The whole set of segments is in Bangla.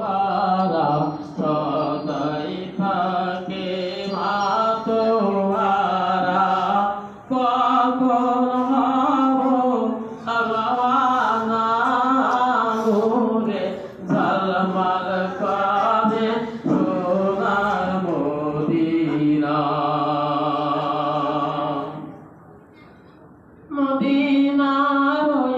হারা সদাই থাকে মাতোয়ারা। কখন হব আবানা ঘুরে ঝলমল করে সোনার মদিনা। ওই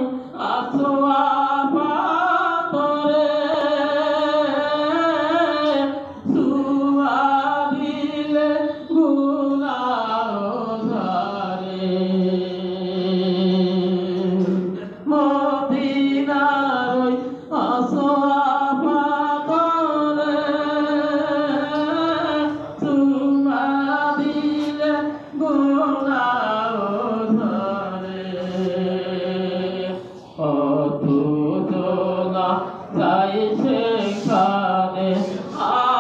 পুজো না তাই সেখানে আ